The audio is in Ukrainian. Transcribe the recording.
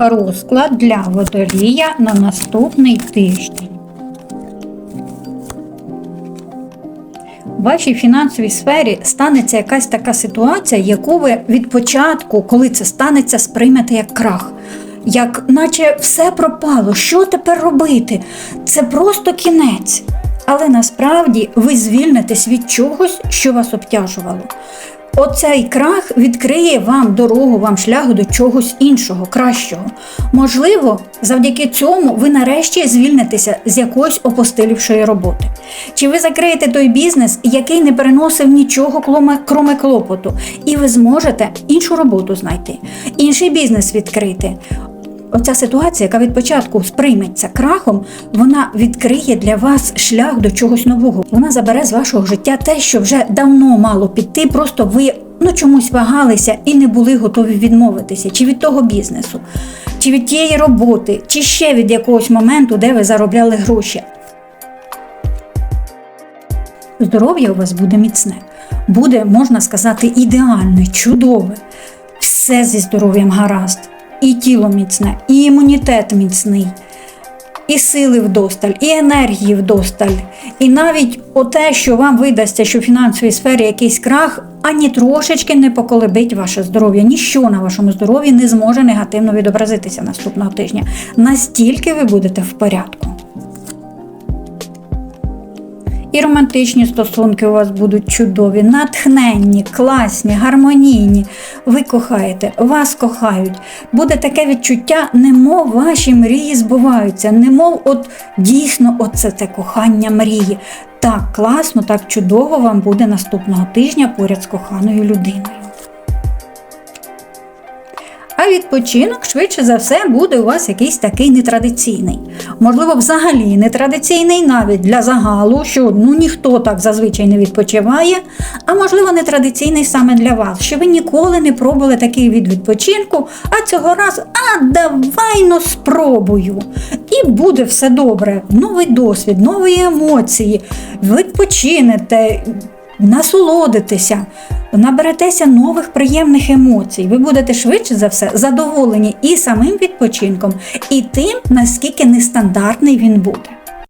Розклад для водолія на наступний тиждень. У вашій фінансовій сфері станеться якась така ситуація, яку ви від початку, коли це станеться, сприймете як крах. Як наче все пропало, що тепер робити? Це просто кінець. Але насправді ви звільнитесь від чогось, що вас обтяжувало. Оцей крах відкриє вам дорогу, вам шлях до чогось іншого, кращого. Можливо, завдяки цьому ви нарешті звільнитеся з якоїсь опостилівшої роботи. Чи ви закриєте той бізнес, який не переносив нічого кроме клопоту, і ви зможете іншу роботу знайти, інший бізнес відкрити. Оця ситуація, яка від початку сприйметься крахом, вона відкриє для вас шлях до чогось нового. Вона забере з вашого життя те, що вже давно мало піти, просто ви ну чомусь вагалися і не були готові відмовитися, чи від того бізнесу, чи від тієї роботи, чи ще від якогось моменту, де ви заробляли гроші. Здоров'я у вас буде міцне, буде, можна сказати, ідеальне, чудове. Все зі здоров'ям гаразд. І тіло міцне, і імунітет міцний, і сили вдосталь, і енергії вдосталь. І навіть оте, що вам видасться, що в фінансовій сфері якийсь крах, ані трошечки не поколебить ваше здоров'я. Ніщо на вашому здоров'ї не зможе негативно відобразитися наступного тижня. Настільки ви будете в порядку. І романтичні стосунки у вас будуть чудові, натхненні, класні, гармонійні. Ви кохаєте, вас кохають. Буде таке відчуття, немов ваші мрії збуваються, немов от дійсно оце це кохання мрії. Так класно, так чудово вам буде наступного тижня поряд з коханою людиною. А відпочинок, швидше за все, буде у вас якийсь такий нетрадиційний. Можливо, взагалі нетрадиційний навіть для загалу, що ну ніхто так зазвичай не відпочиває, а можливо, нетрадиційний саме для вас, що ви ніколи не пробували такий від відпочинку, а цього разу, а давай ну спробую. І буде все добре. Новий досвід, нові емоції. Відпочинете, насолодитеся, наберетеся нових приємних емоцій. Ви будете швидше за все задоволені і самим відпочинком, і тим, наскільки нестандартний він буде.